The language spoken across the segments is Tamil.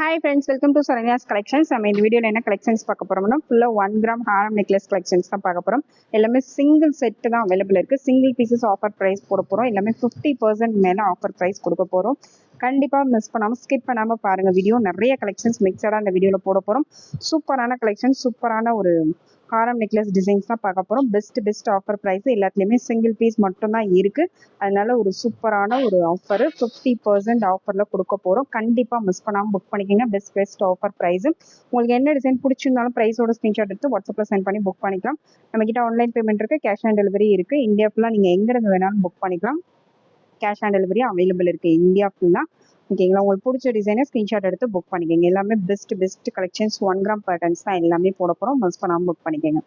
Hi friends welcome to Saranya's collections நம்ம இந்த வீடியோவில் என்ன கலெக்ஷன்ஸ் பார்க்க போறோம்னா ஃபுல்லாக ஒன் கிராம் ஹாரம் நெக்லஸ் கலெக்ஷன்ஸ் தான் பார்க்க போகிறோம் எல்லாமே சிங்கிள் செட்டு தான் அவைலபிள் இருக்குது சிங்கிள் பீசஸ் ஆஃபர் ப்ரைஸ் போட போகிறோம் எல்லாமே ஃபிஃப்டி பர்சன்ட் மேலே ஆஃபர் ப்ரைஸ் கொடுக்க போகிறோம் கண்டிப்பாக மிஸ் பண்ணாமல் ஸ்கிப் பண்ணாமல் பாருங்கள் வீடியோ நிறைய கலெக்ஷன்ஸ் மிக்சடாக அந்த வீடியோவில் போட போகிறோம் சூப்பரான கலெக்ஷன் சூப்பரான ஒரு காரம் நெக்லஸ் டிசைன்ஸ் தான் பார்க்க போகிறோம் பெஸ்ட் பெஸ்ட் ஆஃபர் ப்ரைஸ் எல்லாத்துலேயுமே சிங்கிள் பீஸ் மட்டும்தான் இருக்குது அதனால ஒரு சூப்பரான ஒரு ஆஃபர் ஃபிஃப்டி பர்சன்ட் ஆஃபரில் கொடுக்க போகிறோம் கண்டிப்பாக மிஸ் பண்ணாமல் புக் பண்ணிக்கோங்க. பெஸ்ட் பெஸ்ட் ஆஃபர் ப்ரைஸ் உங்களுக்கு என்ன டிசைன் பிடிச்சிருந்தாலும் ப்ரைஸோட ஸ்க்ரீன்ஷாட் எடுத்து வாட்ஸ்அப்பில் சென்ட் பண்ணி புக் பண்ணிக்கலாம். நம்மக்கிட்ட ஆன்லைன் பேமெண்ட் இருக்குது கேஷ் ஆன் டெலிவரி இருக்குது இந்தியா ஃபுல்லாக நீங்கள் எங்கேருந்து வேணாலும் புக் பண்ணிக்கலாம். கேஷ் ஆன் டெலிவரி அவைலபிள் இருக்குது இந்தியா ஃபுல்லாக ஓகேங்களா? உங்களுக்கு பிடிச்ச டிசைனை ஸ்க்ரீன்ஷாட் எடுத்து புக் பண்ணிக்கோங்க. எல்லாமே best best collections one gram patterns தான் எல்லாமே போட போகிறோம் மிஸ் பண்ணாமல் புக் பண்ணிக்கோங்க.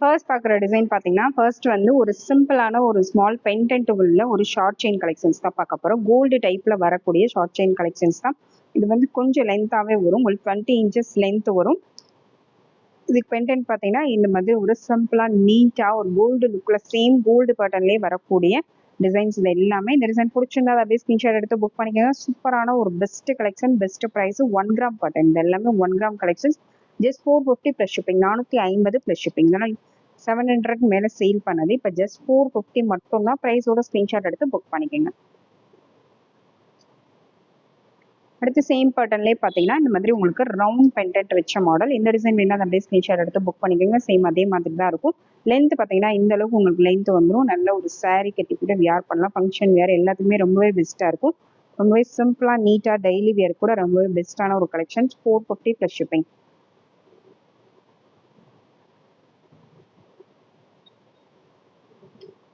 ஃபர்ஸ்ட் பார்க்குற டிசைன் பார்த்தீங்கன்னா ஃபர்ஸ்ட் வந்து ஒரு சிம்பிளான ஒரு ஸ்மால் பென்டென்ட் உள்ள ஒரு ஷார்ட் செயின் கலெக்ஷன்ஸ் தான் பார்க்க போகிறோம் கோல்டு டைப்பில் வரக்கூடிய ஷார்ட் செயின் கலெக்ஷன்ஸ் தான். இது வந்து கொஞ்சம் லென்த்தாகவே வரும். உங்களுக்கு டுவெண்ட்டி இன்ச்சஸ் லென்த் வரும். இதுக்கு பென்டென்ட் பார்த்தீங்கன்னா இந்த மாதிரி ஒரு சிம்பிளாக நீட்டாக ஒரு கோல்டு லுக்கில் சேம் கோல்டு பேட்டர்ன்லேயே வரக்கூடிய டிசைன்ஸ் இது எல்லாமே இந்த டிசைன் பிடிச்சிருந்தா அதை அப்படியே ஸ்கிரீன்ஷாட் எடுத்து புக் பண்ணிக்கோங்க. சூப்பரான ஒரு best collection best price one gram pattern இது எல்லாமே one gram collections just four fifty plus shipping நானூற்றி ஐம்பது ப்ளஸ் ஷிப்பிங் இதெல்லாம் செவன் ஹண்ட்ரட் மேலே சேல் பண்ணது. இப்போ ஜஸ்ட் ஃபோர் ஃபிஃப்டி மட்டும் தான் ப்ரைஸோட ஸ்க்ரீன்ஷாட் எடுத்து புக் பண்ணிக்கோங்க. அடுத்து சேம் பேட்டர்ன்லேயே பார்த்தீங்கன்னா இந்த மாதிரி உங்களுக்கு ரவுண்ட் பென்டென்ட் வச்ச மாடல் இந்த டிசைன் வேணா அப்படியே ஸ்க்ரீன்ஷாட் எடுத்து புக் பண்ணிக்கோங்க. சேம் அதே மாதிரி தான் இருக்கும். லென்த் பார்த்தீங்கன்னா இந்த அளவுக்கு உங்களுக்கு லென்த் வந்துடும் நல்ல ஒரு சாரீ கட்டிக்கிட்டு வியார் பண்ணலாம். ஃபங்க்ஷன் வேர் எல்லாத்துக்குமே ரொம்பவே பெஸ்ட்டாக இருக்கும். ரொம்பவே சிம்பிளாக நீட்டாக டெய்லி வியர் கூட ரொம்பவே பெஸ்ட்டான ஒரு collection four fifty plus shipping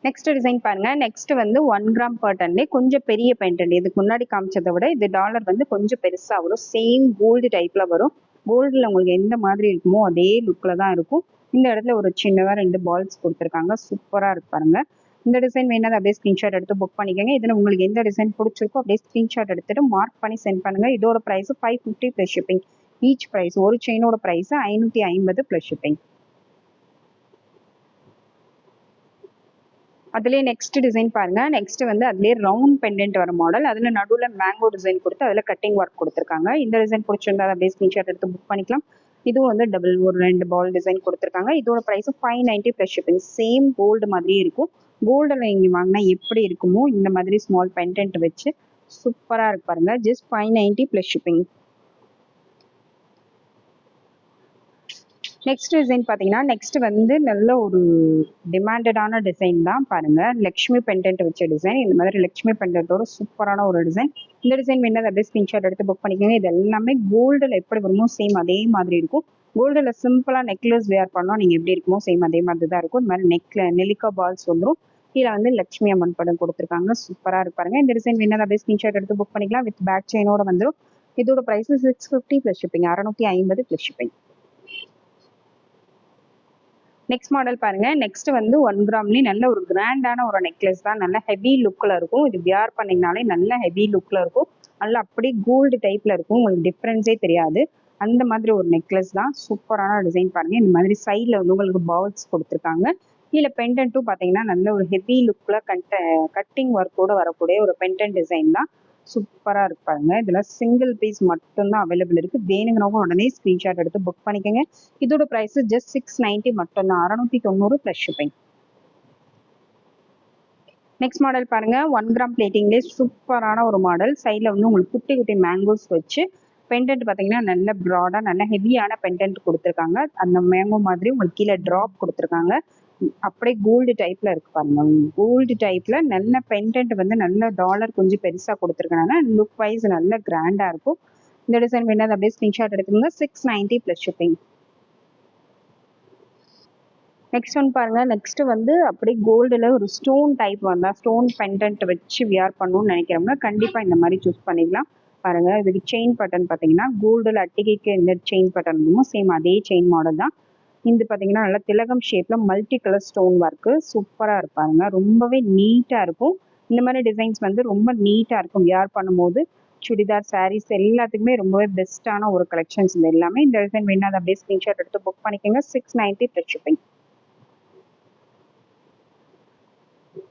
next design பாருங்க. நெக்ஸ்ட் வந்து ஒன் கிராம் பேட்டர்ன்லேயே கொஞ்சம் பெரிய பென்டென்ட் இதுக்கு முன்னாடி காமிச்சதை விட இது டாலர் வந்து கொஞ்சம் பெருசாக வரும். சேம் கோல்டு டைப்பில் வரும். கோல்டில் உங்களுக்கு எந்த மாதிரி இருக்குமோ அதே லுக்கில் தான் இருக்கும். இந்த இடத்துல ஒரு சின்னதாக ரெண்டு பால்ஸ் கொடுத்துருக்காங்க. சூப்பராக இருக்கு பாருங்க. இந்த டிசைன் வேணாலும் அப்படியே ஸ்க்ரீன்ஷாட் எடுத்து புக் பண்ணிக்கோங்க. இதில் உங்களுக்கு எந்த டிசைன் பிடிச்சிருக்கோ அப்படியே ஸ்க்ரீன்ஷாட் எடுத்துட்டு மார்க் பண்ணி சென்ட் பண்ணுங்க. இதோட price five fifty plus shipping each price ஒரு செயினோட ப்ரைஸ் ஐநூற்றி ஐம்பது ப்ளஸ் ஷிப்பிங் அதுலேயே நெக்ஸ்ட் டிசைன் பாருங்க. நெக்ஸ்ட் வந்து அதுலேயே ரவுண்ட் பெண்டென்ட் வர மாடல் அதில் நடுவில் மேங்கோ டிசைன் கொடுத்து அதில் கட்டிங் ஒர்க் கொடுத்துருக்காங்க. இந்த டிசைன் பிடிச்சிருந்தா அப்படியே ஸ்க்ரீன்ஷாட் எடுத்து புக் பண்ணிக்கலாம். இதுவும் வந்து டபுள் ஒரு ரெண்டு பால் டிசைன் கொடுத்துருக்காங்க. இதோட price five ninety plus shipping same gold மாதிரியே இருக்கும். கோல்டில் இங்கே வாங்கினா எப்படி இருக்குமோ இந்த மாதிரி ஸ்மால் பெண்டென்ட் வச்சு சூப்பராக இருக்கு பாருங்க. Just five ninety plus shipping next design பார்த்தீங்கன்னா நெக்ஸ்ட் வந்து நல்ல ஒரு டிமாண்டடான டிசைன் தான் பாருங்க. லக்ஷ்மி பெண்டன்ட் வச்ச டிசைன் இந்த மாதிரி லக்ஷ்மி பெண்டன்ட்டோட சூப்பரான ஒரு டிசைன் இந்த டிசைன் வேணும் அப்படியே ஸ்கிரீன்ஷாட் எடுத்து புக் பண்ணிக்கோங்க. இது எல்லாமே கோல்டில் எப்படி வருமோ சேம் அதே மாதிரி இருக்கும். கோல்டில் சிம்பிளாக நெக்லஸ் வேர் பண்ணோம் நீங்கள் எப்படி இருக்குமோ சேம் அதே மாதிரி தான் இருக்கும். இந்த மாதிரி நெக்ல நெல்லிக்கா பால்ஸ் வந்துடும் கீழே வந்து லக்ஷ்மி அம்மன் படம் கொடுத்துருக்காங்க. சூப்பராக இருப்பாருங்க இந்த டிசைன் வேணும் அப்படியே ஸ்கிரீன்ஷாட் எடுத்து புக் பண்ணிக்கலாம். வித் பேக் செயினோட வந்துடும் இதோட price six fifty plus shipping அறநூற்றி ஐம்பது ப்ளஸ் ஷிப்பிங் நெக்ஸ்ட் மாடல் பாருங்க. நெக்ஸ்ட் வந்து ஒன் கிராம்லேயே நல்ல ஒரு கிராண்டான ஒரு நெக்லஸ் தான். நல்ல ஹெவி லுக்கில் இருக்கும். இது வியார் பண்ணிங்கனாலே நல்ல ஹெவி லுக்கில் இருக்கும். நல்லா அப்படியே கோல்டு டைப்பில் இருக்கும். உங்களுக்கு டிஃப்ரென்ஸே தெரியாது. அந்த மாதிரி ஒரு நெக்லஸ் தான். சூப்பரான டிசைன் பாருங்க. இந்த மாதிரி சைடில் வந்து உங்களுக்கு பவுல்ஸ் கொடுத்துருக்காங்க. கீழே பெண்டன்ட்டும் பார்த்தீங்கன்னா நல்ல ஒரு ஹெவி லுக்கில் கட்ட கட்டிங் ஒர்க்கோட வரக்கூடிய ஒரு பெண்டன் டிசைன் தான். சூப்பராக இருப்பாங்க. இதில் சிங்கிள் பீஸ் மட்டும்தான் அவைலபிள் இருக்குது வேணுங்கிறவங்க உடனே ஸ்க்ரீன்ஷாட் எடுத்து புக் பண்ணிக்கோங்க. இதோட ப்ரைஸ் ஜஸ்ட் சிக்ஸ் நைன்ட்டி மட்டும்தான். அறநூற்றி தொண்ணூறு ப்ளஸ் ஷிப்பிங் நெக்ஸ்ட் மாடல் பாருங்க. ஒன் கிராம் பிளேட்டிங்லேயே சூப்பரான ஒரு மாடல் சைடில் வந்து உங்களுக்கு குட்டி குட்டி மேங்கோஸ் வச்சு பெண்டன்ட் பார்த்தீங்கன்னா நல்ல ப்ராடாக நல்ல ஹெவியான பெண்டன்ட் கொடுத்துருக்காங்க. அந்த மேங்கோ மாதிரி உங்களுக்கு கீழே ட்ராப் கொடுத்துருக்காங்க. அப்படியே கோல்டு டைப்ல இருக்கு பாருங்க. கோல்டு டைப்ல நல்ல பெண்டன்ட் வந்து நல்ல டாலர் கொஞ்சம் பெருசா கொடுத்துருக்கனால லுக் வைஸ் நல்ல கிராண்டா இருக்கும். இந்த டிசைன் வேணாது அப்படியே ஸ்கிரீன்ஷாட் எடுத்துக்கோங்க. Six ninety plus shipping next one பாருங்க. நெக்ஸ்ட் வந்து அப்படியே கோல்டுல ஒரு ஸ்டோன் டைப் வந்தா ஸ்டோன் பெண்டன்ட் வச்சு வியர் பண்ணணும்னு நினைக்கிறவங்க கண்டிப்பா இந்த மாதிரி சூஸ் பண்ணிக்கலாம். பாருங்க. இதுக்கு செயின் பட்டன் பார்த்தீங்கன்னா கோல்டுல அட்டிகைக்கு எந்த செயின் பட்டன் இருக்குமோ சேம் அதே செயின் மாடல் தான். இது பார்த்தீங்கன்னா நல்லா திலகம் ஷேப்பில் மல்டி கலர் ஸ்டோன் ஒர்க்கு சூப்பராக இருப்பாருங்க. ரொம்பவே நீட்டாக இருக்கும். இந்த மாதிரி டிசைன்ஸ் வந்து ரொம்ப நீட்டாக இருக்கும். வியார் பண்ணும்போது சுடிதார் சாரீஸ் எல்லாத்துக்குமே ரொம்பவே பெஸ்ட்டான ஒரு கலெக்ஷன்ஸ் இது எல்லாமே. இந்த டிசைன் வேணும் அதை அப்படியே ஸ்க்ரீன்ஷாட் எடுத்து புக் பண்ணிக்கோங்க. Six ninety plus shipping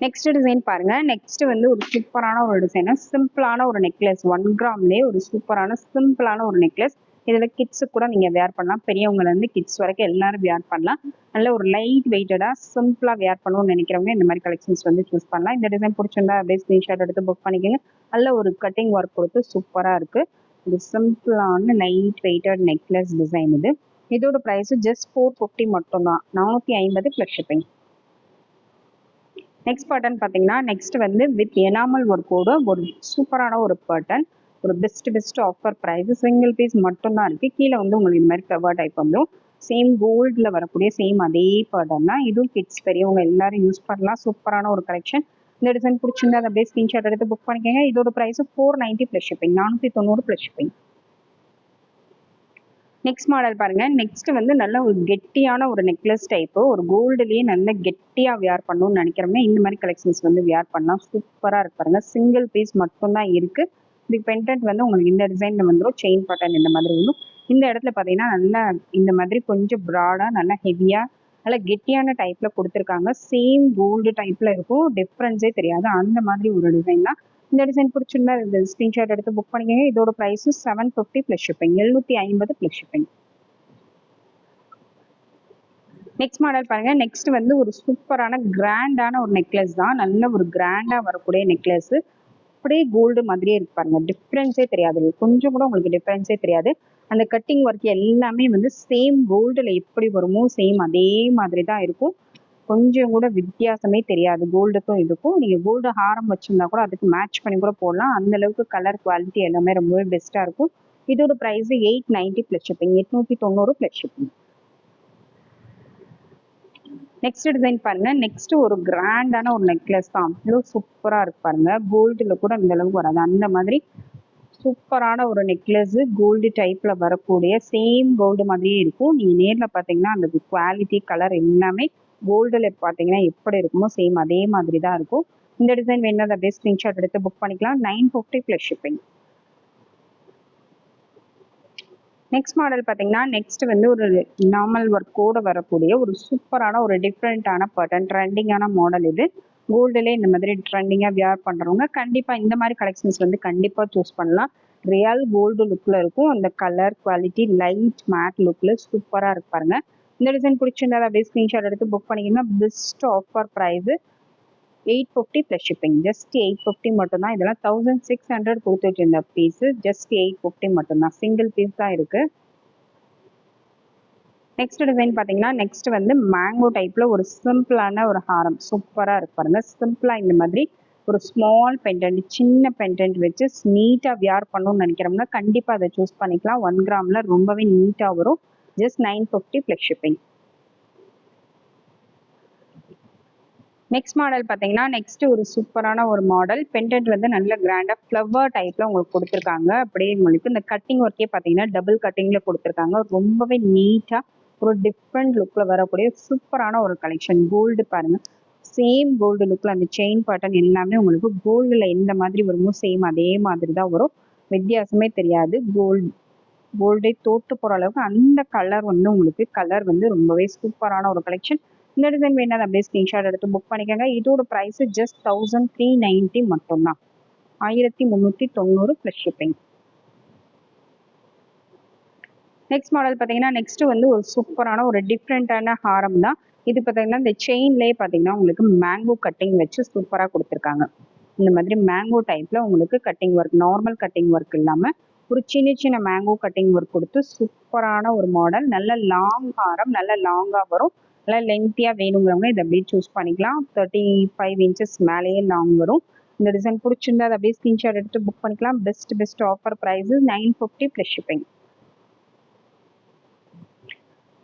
next design பாருங்க. நெக்ஸ்ட் வந்து ஒரு சூப்பரான ஒரு டிசைன் சிம்பிளான ஒரு நெக்லஸ் ஒன் கிராம்லேயே ஒரு சூப்பரான சிம்பிளான ஒரு நெக்லஸ் இதில் கிட்ஸு கூட நீங்கள் வேர் பண்ணலாம். பெரியவங்கல வந்து கிட்ஸ் வரைக்கும் எல்லாரும் வேர் பண்ணலாம். நல்ல ஒரு லைட் வெயிட்டடாக சிம்பிளாக வேர் பண்ணணும்னு நினைக்கிறவங்க இந்த மாதிரி கலெக்ஷன்ஸ் வந்து சூஸ் பண்ணலாம். இந்த டிசைன் பிடிச்சிருந்தா அப்படியே ஸ்க்ரீன்ஷாட் எடுத்து புக் பண்ணிக்கோங்க. நல்ல ஒரு கட்டிங் ஒர்க் கொடுத்து சூப்பராக இருக்குது இது சிம்பிளான லைட் வெயிட்டட் நெக்லஸ் டிசைன் இது. இதோட ப்ரைஸ் ஜஸ்ட் ஃபோர் ஃபிஃப்டி மட்டும்தான். நானூற்றி ஐம்பது ப்ளஸ் ஷிப்பிங் நெக்ஸ்ட் பட்டன் பார்த்தீங்கன்னா நெக்ஸ்ட் வந்து வித் எனாமல் ஒர்க்கோட ஒரு சூப்பரான ஒரு பட்டன் ஒரு best best offer price single piece மட்டும்தான் இருக்குது கீழே வந்து உங்களுக்கு இந்த மாதிரி ஃப்ளவர் டைப் வந்துடும் சேம் கோல்டில் வரக்கூடிய சேம் அதே பேட்டர்ன் தான். இதுவும் கிட்ஸ் பெரியவங்க எல்லாரும் யூஸ் பண்ணலாம். சூப்பரான ஒரு கலெக்ஷன் இந்த டிசைன் பிடிச்சிருந்தா அதை அப்படியே ஸ்க்ரீன்ஷாட் எடுத்து புக் பண்ணிக்கோங்க. இதோட price four ninety plus shipping நானூற்றி தொண்ணூறு ப்ளஸ் ஷிப்பிங் நெக்ஸ்ட் மாடல் பாருங்க. நெக்ஸ்ட் வந்து நல்ல ஒரு கெட்டியான ஒரு நெக்லஸ் டைப்பு ஒரு கோல்டுலேயே நல்ல கெட்டியாக வியார் பண்ணணும்னு நினைக்கிறவங்க இந்த மாதிரி கலெக்ஷன்ஸ் வந்து வியார் பண்ணலாம். சூப்பராக இருக்கு பாருங்க. சிங்கிள் பீஸ் மட்டும்தான் இருக்குது இதுக்கு பெண்டன்ட் வந்து உங்களுக்கு இந்த டிசைனில் வந்துடும் செயின் பட்டன் இந்த மாதிரி வரும் இந்த இடத்துல பார்த்தீங்கன்னா நல்லா இந்த மாதிரி கொஞ்சம் ப்ராடாக நல்லா ஹெவியாக நல்லா கெட்டியான டைப்பில் கொடுத்துருக்காங்க. சேம் கோல்டு டைப்பில் இருக்கும். டிஃப்ரென்ஸே தெரியாது. அந்த மாதிரி ஒரு டிசைன் தான். இந்த டிசைன் பிடிச்சிருந்தா இந்த ஸ்க்ரீன்ஷாட் எடுத்து புக் பண்ணிக்கோங்க. இதோட price seven fifty plus shipping எழுநூற்றி ஐம்பது ப்ளஸ் ஷிப்பிங் நெக்ஸ்ட் மாடல் பாருங்க. நெக்ஸ்ட் வந்து ஒரு சூப்பரான கிராண்டான ஒரு நெக்லஸ் தான். நல்ல ஒரு கிராண்டா வரக்கூடிய நெக்லஸ் அப்படியே கோல்டு மாதிரியே இருக்கு பாருங்க. டிஃப்ரென்ஸே தெரியாது. கொஞ்சம் கூட உங்களுக்கு டிஃப்ரென்ஸே தெரியாது. அந்த கட்டிங் ஒர்க் எல்லாமே வந்து சேம் கோல்டில் எப்படி வருமோ சேம் அதே மாதிரி தான் இருக்கும். கொஞ்சம் கூட வித்தியாசமே தெரியாது. கோல்டுக்கும் இதுக்கும். நீங்கள் கோல்டு ஹாரம் வச்சிருந்தா கூட அதுக்கு மேட்ச் பண்ணி கூட போடலாம். அந்த அளவுக்கு கலர் குவாலிட்டி எல்லாமே ரொம்பவே பெஸ்ட்டாக இருக்கும். இதோட price eight ninety plus shipping எட்நூற்றி தொண்ணூறு ப்ளஸ் ஷிப்பிங் நெக்ஸ்ட் டிசைன் பாருங்க. நெக்ஸ்ட் ஒரு கிராண்டான ஒரு நெக்லஸ் தான். அவ்வளோ சூப்பராக இருக்கு பாருங்க. கோல்டில் கூட இந்த அளவுக்கு வராது. அந்த மாதிரி சூப்பரான ஒரு நெக்லஸ் கோல்டு டைப்ல வரக்கூடிய சேம் கோல்டு மாதிரியே இருக்கும். நீங்க நேர்ல பாத்தீங்கன்னா அந்த குவாலிட்டி கலர் எல்லாமே கோல்டுல பாத்தீங்கன்னா எப்படி இருக்குமோ சேம் அதே மாதிரி தான் இருக்கும். இந்த டிசைன் வேணும் அப்படியே ஸ்கிரீன்ஷாட் எடுத்து புக் பண்ணிக்கலாம். Nine fifty plus shipping next model பார்த்தீங்கன்னா நெக்ஸ்ட் வந்து ஒரு நார்மல் ஒர்க்கோட வரக்கூடிய ஒரு சூப்பரான ஒரு டிஃப்ரெண்ட்டான பட்டன் ட்ரெண்டிங்கான மாடல் இது. கோல்டுலேயே இந்த மாதிரி ட்ரெண்டிங்காக வியர் பண்ணுறவங்க கண்டிப்பாக இந்த மாதிரி கலெக்ஷன்ஸ் வந்து கண்டிப்பாக சூஸ் பண்ணலாம். ரியல் கோல்டு லுக்கில் இருக்கும். அந்த கலர் குவாலிட்டி லைட் மேட் லுக்கில் சூப்பராக இருப்பாருங்க இந்த டிசைன் பிடிச்சிருந்தா அப்படியே ஸ்க்ரீன்ஷாட் எடுத்து புக் பண்ணிங்கன்னா best offer price eight fifty plus shipping just eight fifty மட்டும்தான். இதெல்லாம் தௌசண்ட் சிக்ஸ் ஹண்ட்ரட் கொடுத்து இருந்த பீஸு ஜஸ்ட் எயிட் ஃபிஃப்டி மட்டும்தான். சிங்கிள் பீஸ் தான் இருக்கு. நெக்ஸ்ட் டிசைன் பார்த்தீங்கன்னா நெக்ஸ்ட் வந்து மேங்கோ டைப்பில் ஒரு சிம்பிளான ஒரு ஹாரம். சூப்பராக இருக்கு பாருங்க. சிம்பிளாக இந்த மாதிரி ஒரு ஸ்மால் பெண்டன்ட் சின்ன பெண்டன்ட் வச்சு நீட்டாக வியார் பண்ணணும்னு நினைக்கிறோம்னா கண்டிப்பாக அதை சூஸ் பண்ணிக்கலாம். ஒன் கிராமில் ரொம்பவே நீட்டாக வரும். Just nine fifty plus shipping next model பார்த்தீங்கன்னா நெக்ஸ்ட் ஒரு சூப்பரான ஒரு மாடல் பெண்டன்ட் வந்து நல்ல கிராண்டாக ஃப்ளவர் டைப்பில் உங்களுக்கு கொடுத்துருக்காங்க. அப்படியே உங்களுக்கு இந்த கட்டிங் ஒர்க்கே பார்த்தீங்கன்னா டபுள் கட்டிங்கில் கொடுத்துருக்காங்க. ரொம்பவே நீட்டாக ஒரு டிஃப்ரெண்ட் லுக்கில் வரக்கூடிய சூப்பரான ஒரு கலெக்ஷன் கோல்டு பாருங்க. சேம் கோல்டு லுக்கில் அந்த செயின் பேட்டர்ன் எல்லாமே உங்களுக்கு கோல்டில் எந்த மாதிரி வருமோ சேம் அதே மாதிரி தான் வரும். வித்தியாசமே தெரியாது. கோல்டு கோல்டே தோற்று போகிற அளவுக்கு அந்த கலர் வந்து உங்களுக்கு கலர் வந்து ரொம்பவே சூப்பரான ஒரு கலெக்ஷன் இந்த டிசைன் வேணால் அப்படியே ஸ்க்ரீன்ஷாட் எடுத்து புக் பண்ணிக்கோங்க. இதோட price just thousand three ninety மட்டும்தான். ஆயிரத்தி முந்நூற்றி தொண்ணூறு ப்ளஸ் ஷிப்பிங் நெக்ஸ்ட் மாடல் பார்த்தீங்கன்னா நெக்ஸ்ட் வந்து ஒரு சூப்பரான ஒரு டிஃப்ரெண்ட்டான ஹாரம் தான். இது பார்த்தீங்கன்னா இந்த செயின்லேயே பார்த்தீங்கன்னா உங்களுக்கு மேங்கோ கட்டிங் வச்சு சூப்பராக கொடுத்துருக்காங்க. இந்த மாதிரி மேங்கோ டைப்பில் உங்களுக்கு cutting work normal cutting work இல்லாமல் ஒரு சின்ன சின்ன மேங்கோ கட்டிங் ஒர்க் கொடுத்து சூப்பரான ஒரு மாடல் நல்ல லாங் ஹாரம் நல்ல லாங்காக வரும். நல்லா லென்த்தியாக வேணுங்கிறவங்க இதை அப்படியே சூஸ் பண்ணிக்கலாம். தேர்ட்டி ஃபைவ் இன்ச்சஸ் மேலேயே லாங் வரும். இந்த டிசைன் பிடிச்சிருந்தா அதை அப்படியே ஸ்க்ரீன்ஷாட் எடுத்து புக் பண்ணிக்கலாம். Best best offer price nine fifty plus shipping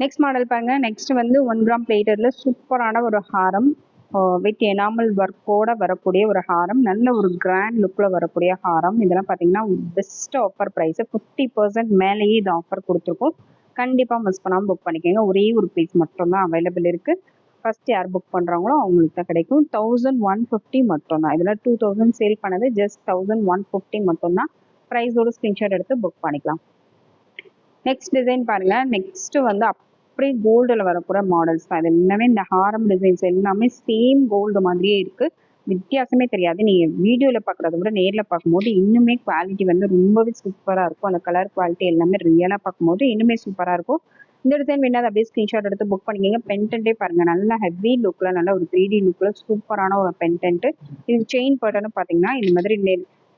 next model பாருங்க. நெக்ஸ்ட் வந்து ஒன் கிராம் பிளேட்டரில் சூப்பரான ஒரு ஹாரம். வித் எனாமல் ஒர்க்கோட வரக்கூடிய ஒரு ஹாரம். நல்ல ஒரு கிராண்ட் லுக்கில் வரக்கூடிய ஹாரம். இதெல்லாம் பார்த்தீங்கன்னா best offer price fifty percent மேலேயே இது ஆஃபர் கொடுத்துருக்கோம். கண்டிப்பாக மிஸ் பண்ணாமல் புக் பண்ணிக்கோங்க. ஒரே ஒரு பீஸ் மட்டும்தான் அவைலபிள் இருக்குது ஃபர்ஸ்ட் யார் புக் பண்ணுறாங்களோ அவங்களுக்கு தான் கிடைக்கும். தௌசண்ட் ஒன் ஃபிஃப்டி மட்டும்தான். இதில் டூ தௌசண்ட் சேல் பண்ணது ஜஸ்ட் தௌசண்ட் ஒன் ஃபிஃப்டி மட்டும்தான். ப்ரைஸோட ஸ்க்ரீன்ஷாட் எடுத்து புக் பண்ணிக்கலாம். நெக்ஸ்ட் டிசைன் பாருங்கள் நெக்ஸ்ட்டு வந்து அப்படியே கோல்டில் வரக்கூடிய மாடல்ஸ் தான். இது எல்லாமே இந்த ஹாரம் டிசைன்ஸ் எல்லாமே சேம் கோல்டு மாதிரியே இருக்குது வித்தியாசமே தெரியாது. நீங்கள் வீடியோவில் பார்க்குறத விட நேரில் பார்க்கும்போது இன்னுமே குவாலிட்டி வந்து ரொம்பவே சூப்பராக இருக்கும். அந்த கலர் குவாலிட்டி எல்லாமே ரியலாக பார்க்கும்போது இன்னுமே சூப்பராக இருக்கும். இந்த டிசைன் வேணால் அப்படியே ஸ்க்ரீன்ஷாட் எடுத்து புக் பண்ணிக்கோங்க. பென்டென்ட்டே பாருங்கள் நல்லா ஹெவி லுக்கில் நல்ல ஒரு த்ரீ டி லுக்கில் சூப்பரான ஒரு பென்டென்ட்டு இது செயின் பேட்டர்னு பார்த்தீங்கன்னா இந்த மாதிரி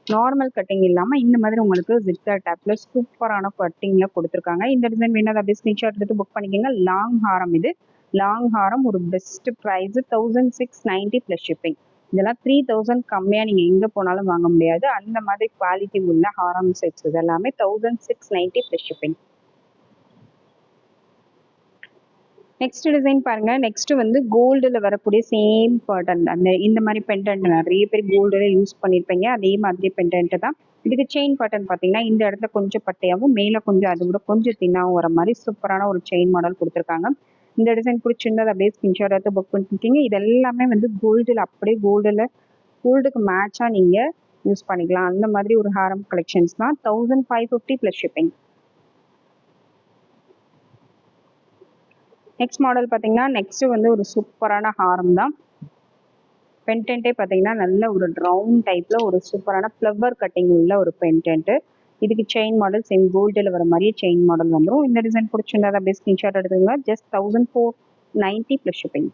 நார்மல் கட்டிங் இல்லாமல் இந்த மாதிரி உங்களுக்கு ஜிக்ஸர் டேப்பில் சூப்பரான கட்டிங்கில் கொடுத்துருக்காங்க. இந்த டிசைன் வேணால் அப்படியே ஸ்க்ரீன்ஷாட் எடுத்து புக் பண்ணிக்கோங்க. லாங் ஹாரம் இது. லாங் ஹாரம் ஒரு best price thousand six ninety plus shipping இதெல்லாம் த்ரீ தௌசண்ட் கம்மியாக நீங்கள் எங்கே போனாலும் வாங்க முடியாது. அந்த மாதிரி குவாலிட்டி உள்ள ஹாரம் செட்ஸ் இது எல்லாமே thousand six ninety plus shipping next design பாருங்க. நெக்ஸ்ட் வந்து கோல்டில் வரக்கூடிய சேம் பேட்டர்ன் அந்த இந்த மாதிரி பெண்டன்ட் நிறைய பேர் கோல்டில் யூஸ் பண்ணியிருப்பீங்க அதே மாதிரி பெண்டன்ட் தான். இதுக்கு செயின் பேட்டர்ன் பார்த்தீங்கன்னா இந்த இடத்துல கொஞ்சம் பட்டையாகவும் மேலே கொஞ்சம் அது விட கொஞ்சம் தின்னாகவும் வர மாதிரி சூப்பரான ஒரு செயின் மாடல் கொடுத்துருக்காங்க. இந்த டிசைன் பிடிச்சிருந்தது அப்படியே ஸ்கிரீன்ஷாட் எடுத்து புக் பண்ணிருக்கீங்க இது எல்லாமே வந்து கோல்டில் அப்படியே கோல்டில் கோல்டுக்கு மேட்சாக நீங்கள் யூஸ் பண்ணிக்கலாம். அந்த மாதிரி ஒரு ஹாரம் கலெக்ஷன்ஸ் தான். Thousand five fifty plus shipping next model பார்த்தீங்கன்னா நெக்ஸ்ட் வந்து ஒரு சூப்பரான ஹாரம் தான். பென்டென்ட்டே பார்த்தீங்கன்னா நல்ல ஒரு ரவுண்ட் டைப்பில் ஒரு சூப்பரான ஃப்ளவர் கட்டிங் உள்ள ஒரு பென்டென்ட்டு இதுக்கு செயின் மாடல் சேம் கோல்டில் வர மாதிரியே செயின் மாடல் வந்துடும் இந்த டிசைன் பிடிச்சிருந்தா அப்படியே ஸ்க்ரீன்ஷாட் எடுத்துங்க just thousand four ninety plus shipping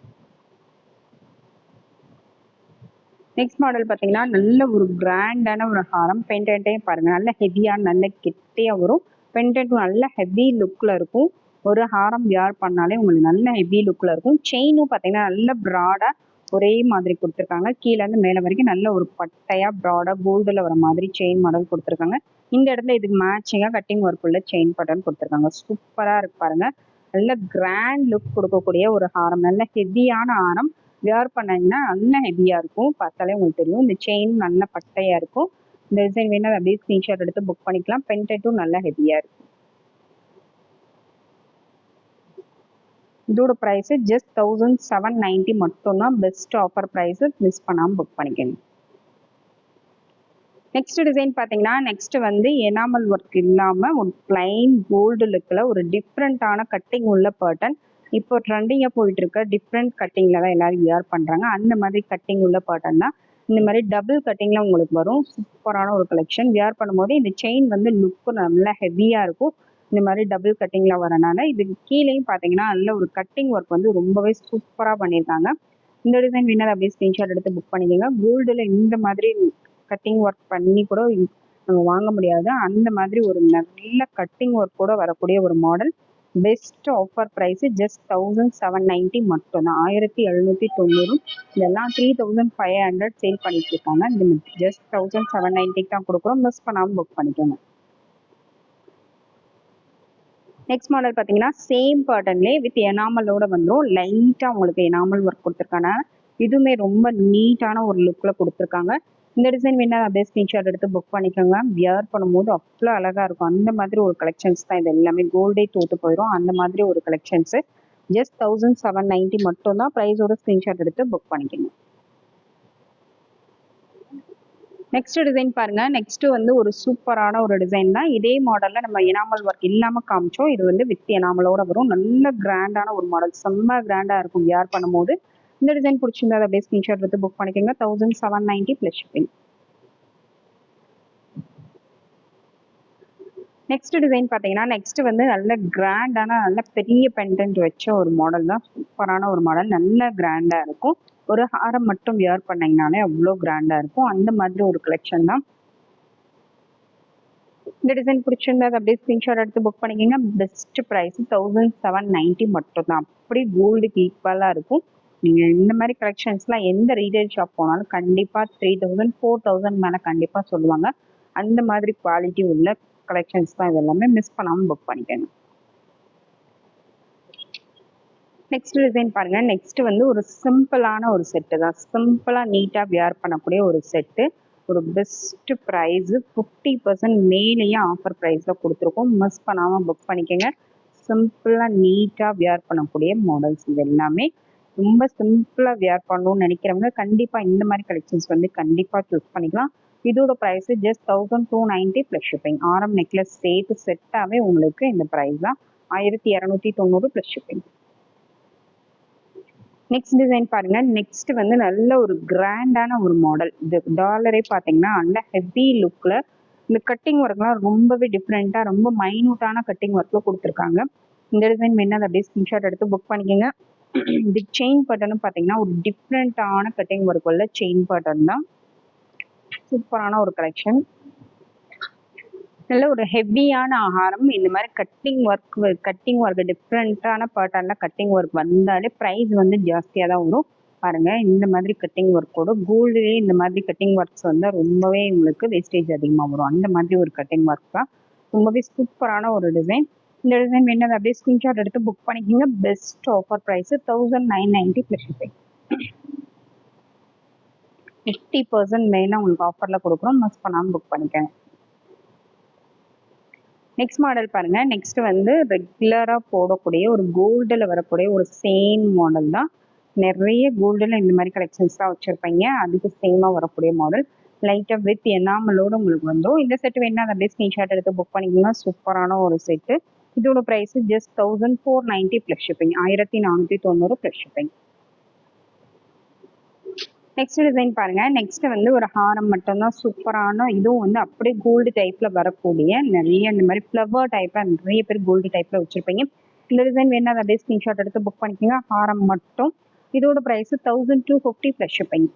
next model பார்த்தீங்கன்னா நல்ல ஒரு கிராண்டான ஒரு ஹாரம். பென்டென்ட்டையும் பாருங்கள் நல்ல ஹெவியாக நல்ல கெட்டியாக வரும். பென்டென்ட்டும் நல்ல ஹெவி லுக்கில் இருக்கும். ஒரு ஹாரம் வியார் பண்ணாலே உங்களுக்கு நல்ல ஹெவி லுக்கில் இருக்கும். செயினும் பார்த்தீங்கன்னா நல்ல ப்ராடாக ஒரே மாதிரி கொடுத்துருக்காங்க. கீழேருந்து மேலே வரைக்கும் நல்ல ஒரு பட்டையாக ப்ராடாக கோல்டில் வர மாதிரி செயின் மாடல் கொடுத்துருக்காங்க. இந்த இடத்துல இதுக்கு மேட்சிங்காக கட்டிங் ஒர்க் உள்ள செயின் பட்டன் கொடுத்துருக்காங்க. சூப்பராக இருக்கு பாருங்க. நல்ல கிராண்ட் லுக் கொடுக்கக்கூடிய ஒரு ஹாரம் நல்ல ஹெவியான ஹாரம் வேர் பண்ணீங்கன்னா நல்ல ஹெவியாக இருக்கும். பார்த்தாலே உங்களுக்கு தெரியும். இந்த செயின் நல்ல பட்டையாக இருக்கும். இந்த டிசைன் வேணால் அப்படியே ஸ்க்ரீன்ஷாட் எடுத்து புக் பண்ணிக்கலாம். பென்டெட்டும் நல்ல ஹெவியாக இருக்கும். இதோட price just thousand seven ninety மட்டும்தான் பெஸ்ட் ஆஃபர் ப்ரைஸு மிஸ் பண்ணாமல் புக் பண்ணிக்கணும். நெக்ஸ்ட் டிசைன் பார்த்தீங்கன்னா நெக்ஸ்ட் வந்து எனாமல் ஒர்க் இல்லாமல் ஒரு பிளைன் கோல்டு லுக்கில் ஒரு டிஃப்ரெண்ட்டான கட்டிங் உள்ள பேட்டர்ன் இப்போ ட்ரெண்டிங்காக போயிட்டு இருக்க டிஃப்ரெண்ட் கட்டிங்கில் தான் எல்லாரும் வியர் பண்ணுறாங்க அந்த மாதிரி கட்டிங் உள்ள பேட்டர்ன் தான். இந்த மாதிரி டபுள் கட்டிங்கில் உங்களுக்கு வரும். சூப்பரான ஒரு கலெக்ஷன் வியர் பண்ணும்போது இந்த செயின் வந்து லுக்கு நல்லா ஹெவியாக இருக்கும். இந்த மாதிரி டபுள் கட்டிங்கில் வரனால இதுக்கு கீழேயும் பார்த்தீங்கன்னா நல்ல ஒரு கட்டிங் ஒர்க் வந்து ரொம்பவே சூப்பராக பண்ணியிருக்காங்க இந்த டிசைன் வின்னர் அப்படியே ஸ்க்ரீன்ஷாட் எடுத்து புக் பண்ணிக்கோங்க. கோல்டில் இந்த மாதிரி கட்டிங் ஒர்க் பண்ணி கூட நம்ம வாங்க முடியாது. அந்த மாதிரி ஒரு நல்ல கட்டிங் ஒர்க் கூட வரக்கூடிய ஒரு model best offer price just thousand seven ninety மட்டும்தான் ஆயிரத்தி எழுநூற்றி தொண்ணூறு. இதெல்லாம் three thousand five hundred sale பண்ணிட்டு இருக்காங்க. இந்த ஜஸ்ட் தௌசண்ட் செவன் நைன்ட்டிக்கு தான் கொடுக்குறோம். மிஸ் பண்ணாமல் புக் பண்ணிக்கோங்க. நெக்ஸ்ட் மாடல் பார்த்தீங்கன்னா சேம் பேட்டர்ன்லே வித் எனாமலோட வந்துடும் லைட்டாக உங்களுக்கு எனாமல் ஒர்க் கொடுத்துருக்காங்க. இதுவுமே ரொம்ப நீட்டான ஒரு லுக்கில் கொடுத்துருக்காங்க. இந்த டிசைன் வேணா அப்படியே ஸ்க்ரீன்ஷாட் எடுத்து புக் பண்ணிக்கோங்க. வியர் பண்ணும்போது அவ்வளோ அழகாக இருக்கும். அந்த மாதிரி ஒரு கலெக்ஷன்ஸ் தான் இது எல்லாமே. கோல்டே தோத்து போயிடும் அந்த மாதிரி ஒரு collections just thousand seven ninety மட்டும் தான் ப்ரைஸோட ஸ்க்ரீன்ஷாட் எடுத்து புக் பண்ணிக்கணும் நெக்ஸ்ட் டிசைன் பாருங்க. நெக்ஸ்ட் வந்து ஒரு சூப்பரான ஒரு டிசைன் தான். இதே மாடல்ல நம்ம எனாமல் ஒர்க் இல்லாம காமிச்சோம். இது வந்து வித் எனாமலோட வரும். நல்ல கிராண்டான ஒரு மாடல் செம்ம கிராண்டா இருக்கும் வியர் பண்ணும்போது. இந்த டிசைன் பிடிச்சிருந்தா அப்படியே ஸ்கிரீன்ஷாட் எடுத்து புக் பண்ணிக்கோங்க. Thousand seven ninety plus shipping next design பார்த்தீங்கன்னா நெக்ஸ்ட் வந்து நல்ல கிராண்டான நல்ல பெரிய பெண்டன்ட் வச்ச ஒரு மாடல் தான். சூப்பரான ஒரு மாடல் நல்ல கிராண்டாக இருக்கும். ஒரு ஹாரம் மட்டும் வியர் பண்ணிங்கனாலே அவ்வளோ கிராண்டாக இருக்கும். அந்த மாதிரி ஒரு கலெக்ஷன் தான். இந்த டிசைன் பிடிச்சிருந்தா அப்படியே ஸ்க்ரீன்ஷாட் எடுத்து புக் பண்ணிக்கிங்க. Best price thousand seven ninety மட்டும் தான் அப்படி கோல்டுக்கு ஈக்குவலாக இருக்கும். நீங்கள் இந்த மாதிரி கலெக்ஷன்ஸ்லாம் எந்த ரீட்டைல் ஷாப் போனாலும் கண்டிப்பாக த்ரீ தௌசண்ட் ஃபோர் தௌசண்ட் மேலே கண்டிப்பாக சொல்லுவாங்க. அந்த மாதிரி குவாலிட்டி உள்ள கலெக்ஷன்ஸ் தான் இது எல்லாமே மிஸ் பண்ணாமல் புக் பண்ணிக்கோங்க. நெக்ஸ்ட் டிசைன் பாருங்க. நெக்ஸ்ட் வந்து ஒரு சிம்பிளான ஒரு செட்டு தான். சிம்பிளா நீட்டா வியர் பண்ணக்கூடிய ஒரு செட்டு ஒரு பெஸ்ட் ப்ரைஸ் ஃபிஃப்டி பர்சன்ட் மேலேயும் ஆஃபர் ப்ரைஸில் கொடுத்துருக்கோம். மிஸ் பண்ணாமல் புக் பண்ணிக்கோங்க. சிம்பிளாக நீட்டாக வியர் பண்ணக்கூடிய மாடல்ஸ் இது எல்லாமே ரொம்ப சிம்பிளாக வியர் பண்ணணும்னு நினைக்கிறவங்க கண்டிப்பாக இந்த மாதிரி கலெக்ஷன்ஸ் வந்து கண்டிப்பாக சூஸ் பண்ணிக்கலாம். இதோட price just thousand two ninety plus shipping ஆரம் நெக்லஸ் சேர்த்து செட்டாகவே உங்களுக்கு இந்த ப்ரைஸ் தான். ஆயிரத்தி இரநூத்தி தொண்ணூறு ப்ளஸ் ஷிப்பிங் நெக்ஸ்ட் டிசைன் பாருங்க. நெக்ஸ்ட் வந்து நல்ல ஒரு கிராண்டான ஒரு மாடல் இது டாலரே பார்த்தீங்கன்னா நல்ல ஹெவி லுக்கில் இந்த கட்டிங் ஒர்க்லாம் ரொம்பவே டிஃப்ரெண்ட்டாக ரொம்ப மைனூட்டான கட்டிங் ஒர்க்கில் கொடுத்துருக்காங்க. இந்த டிசைன் வேணா அதை அப்படியே ஸ்கிரீன்ஷாட் எடுத்து புக் பண்ணிக்கோங்க. இது செயின் பட்டனும் பார்த்தீங்கன்னா ஒரு டிஃப்ரெண்ட்டான கட்டிங் ஒர்க் உள்ள செயின் பட்டன் தான். சூப்பரான ஒரு கலெக்ஷன் நல்ல ஒரு ஹெவியான ஆகாரம். இந்த மாதிரி கட்டிங் ஒர்க் கட்டிங் ஒர்க் டிஃப்ரெண்ட்டான பேட்டர்னில் கட்டிங் ஒர்க் வந்தாலே ப்ரைஸ் வந்து ஜாஸ்தியாக தான் வரும். பாருங்கள் இந்த மாதிரி கட்டிங் ஒர்க்கோட கோல்டுலேயே இந்த மாதிரி கட்டிங் ஒர்க்ஸ் வந்தால் ரொம்பவே உங்களுக்கு வேஸ்டேஜ் அதிகமாக வரும். அந்த மாதிரி ஒரு கட்டிங் ஒர்க் தான். ரொம்பவே சூப்பரான ஒரு டிசைன் இந்த டிசைன் வேணும் அப்படியே ஸ்க்ரீன்ஷாட் எடுத்து புக் பண்ணிக்கோங்க. Best offer price thousand nine ninety plus shipping fifty percent மெயினாக உங்களுக்கு ஆஃபரில் கொடுக்குறோம். மிஸ் பண்ணாமல் புக் பண்ணிக்கோங்க. நெக்ஸ்ட் மாடல் பாருங்க. நெக்ஸ்ட் வந்து ரெகுலராக போடக்கூடிய ஒரு கோல்டில் வரக்கூடிய ஒரு சேம் மாடல் தான். நிறைய கோல்டில் இந்த மாதிரி கலெக்ஷன்ஸ் தான் வச்சுருப்பீங்க. அதுக்கு சேமாக வரக்கூடிய மாடல் லைட்டாக வித் எனாமலோடு உங்களுக்கு வந்தோம் இந்த செட் வேணா அதை அப்படியே ஸ்க்ரீன்ஷாட் எடுத்து புக் பண்ணிக்கோங்க. சூப்பரான ஒரு செட்டு இதோட price just thousand four ninety plus shipping ஆயிரத்தி நானூற்றி தொண்ணூறு ப்ளஸ் ஷிப்பிங் நெக்ஸ்ட் டிசைன் பாருங்க நெக்ஸ்ட் வந்து ஒரு ஹாரம் மட்டும்தான் சூப்பரான இதுவும் வந்து அப்படியே கோல்டு டைப்ல வரக்கூடிய நிறைய இந்த மாதிரி ஃப்ளவர் டைப்ல நிறைய பேர் கோல்டு டைப்ல வச்சிருப்பீங்க இந்த டிசைன் வேணா அதை ஸ்கிரீன்ஷாட் எடுத்து புக் பண்ணிக்கோங்க ஹாரம் மட்டும் இதோட price thousand two fifty plus shipping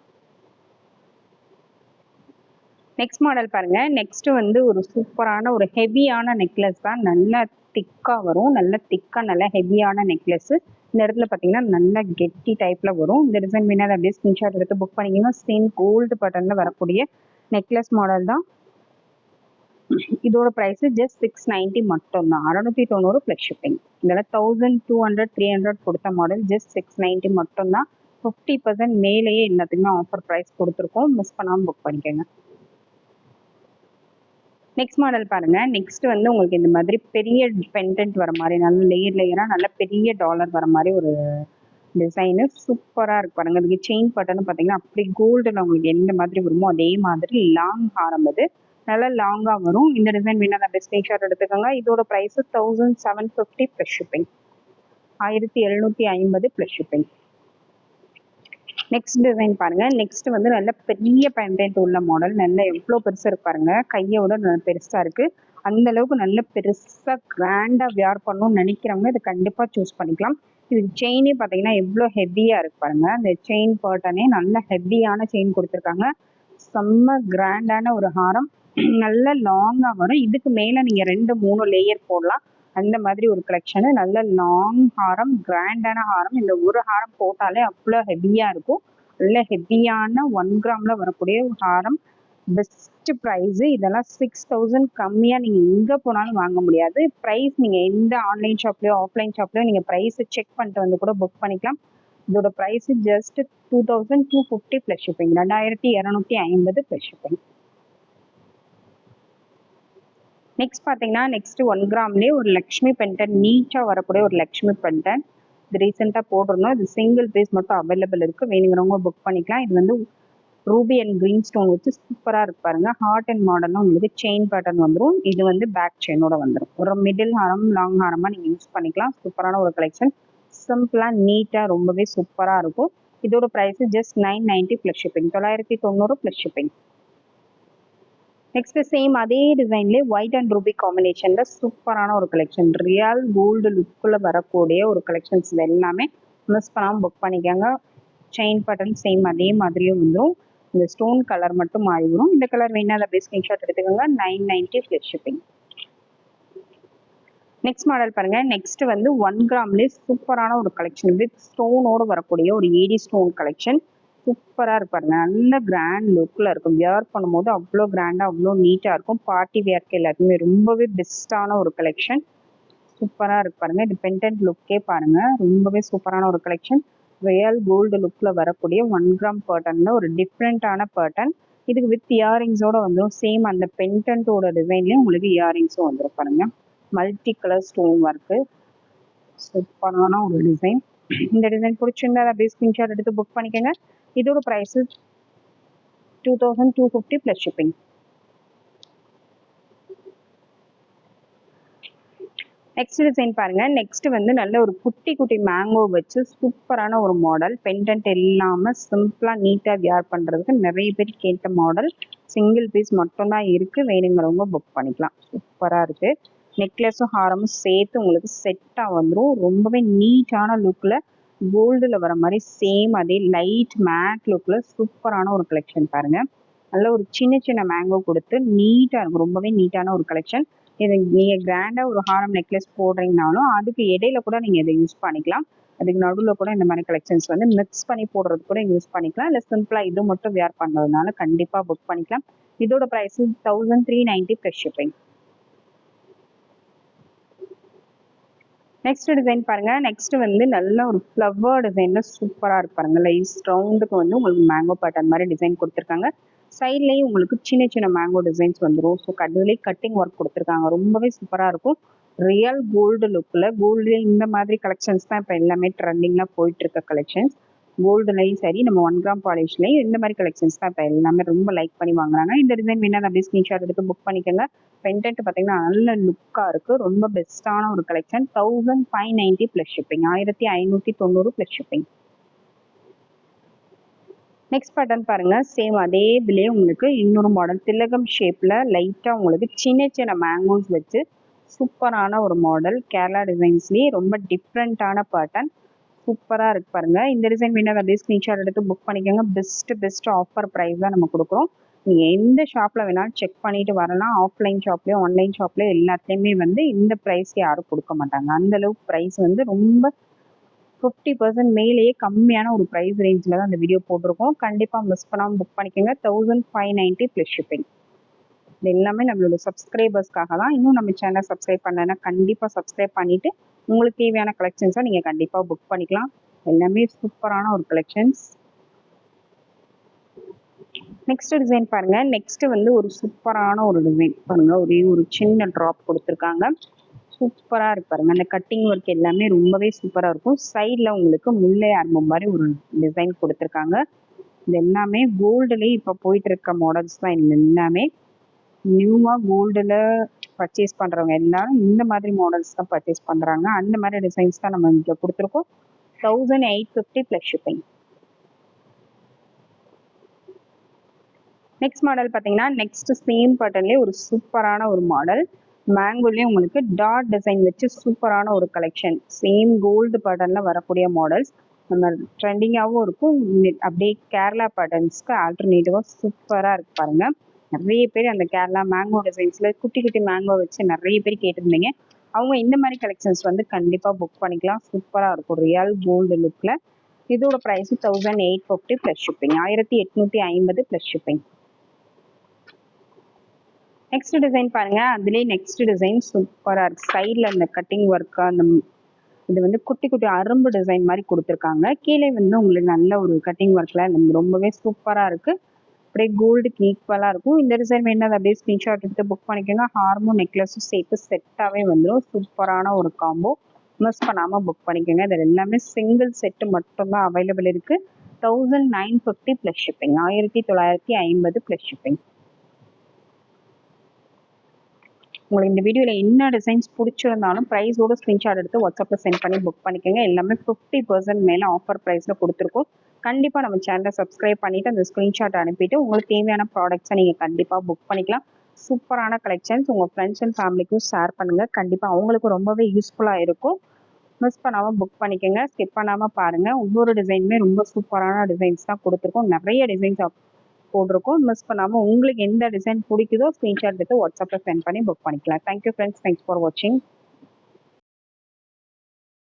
next model பாருங்க நெக்ஸ்ட் வந்து ஒரு சூப்பரான ஒரு ஹெவியான நெக்லஸ் தான் நல்ல திக்கா வரும். நல்ல திக்கா நல்ல ஹெவியான நெக்லஸ் இந்த இடத்துல பார்த்தீங்கன்னா நல்ல கெட்டி டைப்ல வரும். இந்த டிசைன் வேணா அப்படியே ஸ்கிரீன்ஷாட் எடுத்து புக் பண்ணிக்கோங்க. சேம் கோல்டு பட்டன்ல வரக்கூடிய நெக்லஸ் மாடல் தான். இதோட ப்ரைஸ் ஜஸ்ட் சிக்ஸ் நைன்ட்டி மட்டும் தான் அறநூற்றி தொண்ணூறு ப்ளஸ் ஷிப்பிங் இதெல்லாம் thousand two hundred three hundred கொடுத்த மாடல் ஜஸ்ட் சிக்ஸ் நைன்ட்டி மட்டும் தான் ஃபிஃப்டி பர்சன்ட் மேலேயே எல்லாத்துக்குமே ஆஃபர் ப்ரைஸ் கொடுத்துருக்கோம். மிஸ் பண்ணாமல் புக் பண்ணிக்கோங்க. நெக்ஸ்ட் மாடல் பாருங்க. நெக்ஸ்ட் வந்து உங்களுக்கு இந்த மாதிரி பெரிய பெண்டன்ட் வர மாதிரி நல்ல லேயர் லேயராக நல்ல பெரிய டாலர் வர மாதிரி ஒரு டிசைனு சூப்பராக இருக்கு பாருங்க. அதுக்கு செயின் பட்டன்னு பார்த்தீங்கன்னா அப்படி கோல்டில் உங்களுக்கு எந்த மாதிரி வருமோ அதே மாதிரி லாங் ஹாரம் அது. நல்லா லாங்காக வரும். இந்த டிசைன் வேணா பெஸ்ட் ஷார்ட் எடுத்துக்கோங்க. இதோட price thousand seven fifty plus shipping ஆயிரத்தி எழுநூற்றி ஐம்பது ப்ளஸ் ஷிப்பிங் நெக்ஸ்ட் டிசைன் பாருங்க. நெக்ஸ்ட் வந்து நல்ல பெரிய பெண்டன்ட் உள்ள மாடல் நல்ல எவ்வளோ பெருசாக இருக்கு பாருங்க. கையோட நல்ல பெருசாக இருக்கு. அந்த அளவுக்கு நல்ல பெருசாக கிராண்டாக வியர் பண்ணணும்னு நினைக்கிறவங்க இதை கண்டிப்பாக சூஸ் பண்ணிக்கலாம். இது செயினே பார்த்தீங்கன்னா எவ்வளோ ஹெவியாக இருக்கு பாருங்க. அந்த செயின் பேட்டர்னே நல்ல ஹெவியான செயின் கொடுத்துருக்காங்க. செம்ம கிராண்டான ஒரு ஹாரம். நல்ல லாங்காக வரும். இதுக்கு மேலே நீங்கள் ரெண்டு மூணு லேயர் போடலாம். அந்த மாதிரி ஒரு கலெக்ஷனு நல்ல லாங் ஹாரம் கிராண்டான ஹாரம். இந்த ஒரு ஹாரம் போட்டாலே அவ்வளோ ஹெவியாக இருக்கும். நல்ல ஹெவியான ஒன் கிராமில் வரக்கூடிய ஹாரம். பெஸ்ட் ப்ரைஸ் இதெல்லாம் சிக்ஸ் தௌசண்ட் கம்மியாக நீங்கள் எங்கே போனாலும் வாங்க முடியாது. ப்ரைஸ் நீங்கள் எந்த ஆன்லைன் ஷாப்லையோ ஆஃப்லைன் ஷாப்லேயோ நீங்கள் ப்ரைஸை செக் பண்ணிட்டு வந்து கூட புக் பண்ணிக்கலாம். இதோட price just two thousand two fifty plus shipping ரெண்டாயிரத்தி இரநூத்தி ஐம்பது ப்ளஸ் ஷிப்பிங் நெக்ஸ்ட் பார்த்தீங்கன்னா நெக்ஸ்ட் ஒன் கிராம்லேயே ஒரு லக்ஷ்மி பென்டன் நீட்டாக வரக்கூடிய ஒரு லக்ஷ்மி பென்டன் இது ரீசெண்டாக போட்டிருந்தோம். இது சிங்கிள் பீஸ் மட்டும் அவைலபிள் இருக்குது வேணுங்கிறவங்க புக் பண்ணிக்கலாம். இது வந்து ரூபி அண்ட் க்ரீன் ஸ்டோன் வச்சு சூப்பராக இருக்கு பாருங்க. ஹார்ட் அண்ட் மாடல்லாம் உங்களுக்கு செயின் பேட்டர்ன் வந்துடும் இது வந்து பேக் செயினோட வந்துடும் ஒரு மிடில் ஹாரம் லாங் ஹாரமாக நீங்கள் யூஸ் பண்ணிக்கலாம். சூப்பரான ஒரு கலெக்ஷன் சிம்பிளாக நீட்டாக ரொம்பவே சூப்பராக இருக்கும். இதோட price just nine ninety plus shipping தொள்ளாயிரத்தி தொண்ணூறு ப்ளஸ் ஷிப்பிங் நெக்ஸ்ட் சேம் அதே டிசைன்லேயே ஒயிட் அண்ட் ரூபி காம்பினேஷனில் சூப்பரான ஒரு கலெக்ஷன் ரியல் கோல்டு லுக்கில் வரக்கூடிய ஒரு கலெக்ஷன்ஸ் இது எல்லாமே மிஸ் பண்ணாமல் புக் பண்ணிக்கோங்க. செயின் பட்டன் சேம் அதே மாதிரியும் வந்துடும் இந்த ஸ்டோன் கலர் மட்டும் மாறி வரும். இந்த கலர் வேணா அதை அப்படியே ஸ்கிரீன்ஷாட் எடுத்துக்கோங்க. Nine ninety flat shipping next model பாருங்க. நெக்ஸ்ட் வந்து ஒன் கிராம்லேயே சூப்பரான ஒரு கலெக்ஷன் வித் ஸ்டோனோடு வரக்கூடிய ஒரு ஏடி ஸ்டோன் கலெக்ஷன் சூப்பராக இருப்பாருங்க நல்ல கிராண்ட் லுக்கில் இருக்கும். வியர் பண்ணும்போது அவ்வளோ கிராண்டாக அவ்வளோ நீட்டாக இருக்கும். பார்ட்டி வியர்க்கு எல்லாத்துக்குமே ரொம்பவே பெஸ்ட்டான ஒரு கலெக்ஷன் சூப்பராக இருக்கு பாருங்க. இது பென்டென்ட் லுக்கே பாருங்க. ரொம்பவே சூப்பரான ஒரு கலெக்ஷன் ரியல் கோல்டு லுக்கில் வரக்கூடிய ஒன் கிராம் பேட்டர்னில் ஒரு டிஃப்ரெண்ட்டான பேட்டர்ன் இதுக்கு வித் இயரிங்ஸோட வந்துடும் சேம் அந்த பென்டென்ட்டோட டிசைன்லேயும் உங்களுக்கு இயரிங்ஸும் வந்துடும் பாருங்க. மல்டி கலர் ஸ்டோன் ஒர்க்கு சூப்பரான ஒரு டிசைன் இந்த டிசைன் பிடிச்சிருந்தா அப்படியே ஸ்கிரீன்ஷாட் எடுத்து புக் பண்ணிக்கோங்க. இதோட price two thousand two fifty plus shipping next design பாருங்கள் நெக்ஸ்ட் வந்து நல்ல ஒரு குட்டி குட்டி மேங்கோ வச்சு சூப்பரான ஒரு மாடல் பெண்டன்ட் இல்லாமல் சிம்பிளாக நீட்டாக வியர் பண்ணுறதுக்கு நிறைய பேர் கேட்ட மாடல் சிங்கிள் பீஸ் மட்டும்தான் இருக்குது வேணுங்கிறவங்க புக் பண்ணிக்கலாம். சூப்பராக இருக்குது நெக்லஸும் ஹாரமும் சேர்த்து உங்களுக்கு செட்டாக வந்துடும் ரொம்பவே நீட்டான லுக்கில் கோல்டில் வர மாதிரி சேம் அதே லைட் மேட் லுக்கில் சூப்பரான ஒரு கலெக்ஷன் பாருங்கள் நல்ல ஒரு சின்ன சின்ன மேங்கோ கொடுத்து நீட்டாக இருக்கும். ரொம்பவே நீட்டான ஒரு கலெக்ஷன் இது நீங்கள் கிராண்டாக ஒரு ஹாரம் நெக்லஸ் போடுறீங்கனாலும் அதுக்கு இடையில கூட நீங்கள் இதை யூஸ் பண்ணிக்கலாம். அதுக்கு நடுவில் கூட இந்த மாதிரி கலெக்ஷன்ஸ் வந்து மிக்ஸ் பண்ணி போடுறது கூட யூஸ் பண்ணிக்கலாம். இல்லை சிம்பிளாக இது மட்டும் வேர் பண்ணுறதுனால கண்டிப்பாக புக் பண்ணிக்கலாம். இதோட price thousand three ninety plus shipping next design பாருங்க. நெக்ஸ்ட் வந்து நல்ல ஒரு ஃப்ளவர் டிசைன்ல சூப்பரா இருப்பாருங்க லைஸ் ரவுண்டுக்கு வந்து உங்களுக்கு மேங்கோ பேட்டர்ன் மாதிரி டிசைன் கொடுத்துருக்காங்க. சைட்லேயும் உங்களுக்கு சின்ன சின்ன மேங்கோ டிசைன்ஸ் வந்துடும் ஸோ கட்டுலேயே கட்டிங் ஒர்க் கொடுத்துருக்காங்க. ரொம்பவே சூப்பராக இருக்கும். ரியல் கோல்டு லுக்கில் கோல்டு இந்த மாதிரி கலெக்ஷன்ஸ் தான் இப்போ எல்லாமே ட்ரெண்டிங்லாம் போயிட்டு இருக்க கலெக்ஷன்ஸ் கோல்டுலையும் சரி நம்ம ஒன் கிராம் பாலிஷ்லையும் இந்த மாதிரி கலெக்ஷன்ஸ் தான் இப்போ எல்லாமே ரொம்ப லைக் பண்ணி வாங்குறாங்க. இந்த டிசைன் வேணால் அப்படியே ஸ்க்ரீன்ஷாட் எடுத்து புக் பண்ணிக்கோங்க. பென்டென்ட் பார்த்தீங்கன்னா நல்ல லுக்காக இருக்குது ரொம்ப பெஸ்ட்டான ஒரு collection thousand five ninety plus shipping ஆயிரத்தி ஐநூற்றி தொண்ணூறு ப்ளஸ் ஷிப்பிங் நெக்ஸ்ட் பேட்டர்ன் பாருங்க. சேம் அதே இதுலேயே உங்களுக்கு இன்னொரு மாடல் திலகம் ஷேப்பில் லைட்டாக உங்களுக்கு சின்ன சின்ன மேங்கோஸ் வச்சு சூப்பரான ஒரு மாடல் கேரளா டிசைன்ஸ்லேயே ரொம்ப டிஃப்ரெண்ட்டான பேட்டர்ன் சூப்பராக இருக்கு பாருங்க. இந்த டிசைன் வேணா அப்படியே ஸ்க்ரீன்ஷாட் எடுத்து புக் பண்ணிக்கோங்க. பெஸ்ட் பெஸ்ட் ஆஃபர் ப்ரைஸ் தான் நம்ம கொடுக்குறோம். நீங்கள் எந்த ஷாப்பில் வேணாலும் செக் பண்ணிட்டு வரலாம். ஆஃப்லைன் ஷாப்லேயும் ஆன்லைன் ஷாப்லேயும் எல்லாத்துலேயுமே வந்து இந்த ப்ரைஸ் யாரும் கொடுக்க மாட்டாங்க. அந்தளவுக்கு ப்ரைஸ் வந்து ரொம்ப ஃபிஃப்டி பர்சன்ட் மேலேயே கம்மியான ஒரு ப்ரைஸ் ரேஞ்சில் தான் அந்த வீடியோ போட்டிருக்கோம். கண்டிப்பாக மிஸ் பண்ணாமல் புக் பண்ணிக்கோங்க. Thousand five ninety plus shipping இது எல்லாமே நம்மளோட சப்ஸ்கிரைபர்ஸ்க்காக தான். இன்னும் நம்ம சேனல் சப்ஸ்கிரைப் பண்ணலைன்னா கண்டிப்பாக சப்ஸ்கிரைப் பண்ணிவிட்டு உங்களுக்கு தேவையான கலெக்ஷன்ஸை நீங்கள் கண்டிப்பாக புக் பண்ணிக்கலாம். எல்லாமே சூப்பரான ஒரு கலெக்ஷன்ஸ் நெக்ஸ்ட் டிசைன் பாருங்க. நெக்ஸ்ட் வந்து ஒரு சூப்பரான ஒரு டிசைன் பாருங்க. ஒரே ஒரு சின்ன ட்ராப் கொடுத்துருக்காங்க. சூப்பராக இருப்பாருங்க அந்த கட்டிங் ஒர்க் எல்லாமே ரொம்பவே சூப்பராக இருக்கும். சைடில் உங்களுக்கு முல்லை ஆர்மம் மாதிரி ஒரு டிசைன் கொடுத்துருக்காங்க. இது எல்லாமே கோல்டுலேயே இப்போ போயிட்டு இருக்க மாடல்ஸ் தான் இது எல்லாமே. நியூவாக கோல்டில் பர்ச்சேஸ் பண்றவங்க எல்லாரும் இந்த மாதிரி மாடல்ஸ் தான் பர்ச்சேஸ் பண்றாங்க. அந்த மாதிரி டிசைன்ஸ் தான் நம்ம இங்கே கொடுத்துருக்கோம். Thousand eight fifty plus shipping next model பார்த்தீங்கன்னா நெக்ஸ்ட் சேம் பேட்டர்ன்லேயே ஒரு சூப்பரான ஒரு மாடல் மேங்கோலேயே உங்களுக்கு டாட் டிசைன் வச்சு சூப்பரான ஒரு கலெக்ஷன் சேம் கோல்டு பேட்டர்னில் வரக்கூடிய மாடல்ஸ் நம்ம ட்ரெண்டிங்காகவும் இருக்கும். அப்படியே கேரளா பேட்டர்ன்ஸ்க்கு ஆல்டர்னேட்டிவாக சூப்பராக இருக்கு பாருங்கள் நிறைய பேர் அந்த கேரளா மேங்கோ டிசைன்ஸ்ல குட்டி குட்டி மேங்கோ வச்சு நிறைய பேர் கேட்டிருந்தீங்க. அவங்க இந்த மாதிரி கலெக்ஷன்ஸ் வந்து கண்டிப்பாக புக் பண்ணிக்கலாம். சூப்பராக இருக்கும். ரியல் கோல்டு லுக்கில் இதோட price thousand eight fifty plus shipping ஆயிரத்தி எட்நூற்றி ஐம்பது ப்ளஸ் ஷிப்பிங் நெக்ஸ்ட் டிசைன் பாருங்க. அதுலேயே நெக்ஸ்ட் டிசைன் சூப்பராக இருக்கு. சைடில் அந்த கட்டிங் ஒர்க் அந்த இது வந்து குட்டி குட்டி அரும்பு டிசைன் மாதிரி கொடுத்துருக்காங்க. கீழே வந்து உங்களுக்கு நல்ல ஒரு கட்டிங் ஒர்க்ல ரொம்பவே சூப்பராக இருக்கு. அப்படியே கோல்டுக்கு ஈக்குவலாக இருக்கும். இந்த டிசைன் வேணும் அதை அப்படியே ஸ்க்ரீன்ஷாட் எடுத்து புக் பண்ணிக்கோங்க. ஹார்மோன் நெக்லஸும் சேர்த்து செட்டாகவே வந்துடும் சூப்பரான ஒரு காம்போ மிஸ் பண்ணாமல் புக் பண்ணிக்கோங்க. இதில் எல்லாமே சிங்கிள் செட்டு மட்டும்தான் அவைலபிள் இருக்கு. Thousand nine fifty plus shipping ஆயிரத்தி தொள்ளாயிரத்தி ஐம்பது ப்ளஸ் ஷிப்பிங் உங்களுக்கு இந்த வீடியோவில் என்ன டிசைன்ஸ் பிடிச்சிருந்தாலும் ப்ரைஸோட ஸ்க்ரீன்ஷாட் எடுத்து வாட்ஸ்அப்பில் சென்ட் பண்ணி புக் பண்ணிக்கோங்க. எல்லாமே ஃபிஃப்டி பர்சன்ட் மேலே ஆஃபர் ப்ரைஸில் கொடுத்துருக்கோம். கண்டிப்பாக நம்ம சேனலை சப்ஸ்கிரைப் பண்ணிவிட்டு அந்த ஸ்க்ரீன்ஷாட் அனுப்பிட்டு உங்களுக்கு தேவையான ப்ராடக்ட்ஸை நீங்கள் கண்டிப்பாக புக் பண்ணிக்கலாம். சூப்பரான கலெக்ஷன்ஸ் உங்கள் ஃப்ரெண்ட்ஸ் அண்ட் ஃபேமிலிக்கும் ஷேர் பண்ணுங்கள் கண்டிப்பாக அவங்களுக்கு ரொம்பவே யூஸ்ஃபுல்லாக இருக்கும். மிஸ் பண்ணாமல் புக் பண்ணிக்கோங்க. ஸ்கிப் பண்ணாமல் பாருங்கள் ஒவ்வொரு டிசைனுமே ரொம்ப சூப்பரான டிசைன்ஸ் தான் கொடுத்துருக்கோம். நிறைய டிசைன்ஸ் போட்டிருக்கோம். மிஸ் பண்ணாமல் உங்களுக்கு எந்த டிசைன் பிடிக்குதோ ஸ்க்ரீன்ஷாட் எடுத்து வாட்ஸ்அப்பில் சென்ட் பண்ணி புக் பண்ணிக்கலாம். தேங்க்யூ ஃப்ரெண்ட்ஸ் தேங்க்ஸ் ஃபார் வாட்சிங்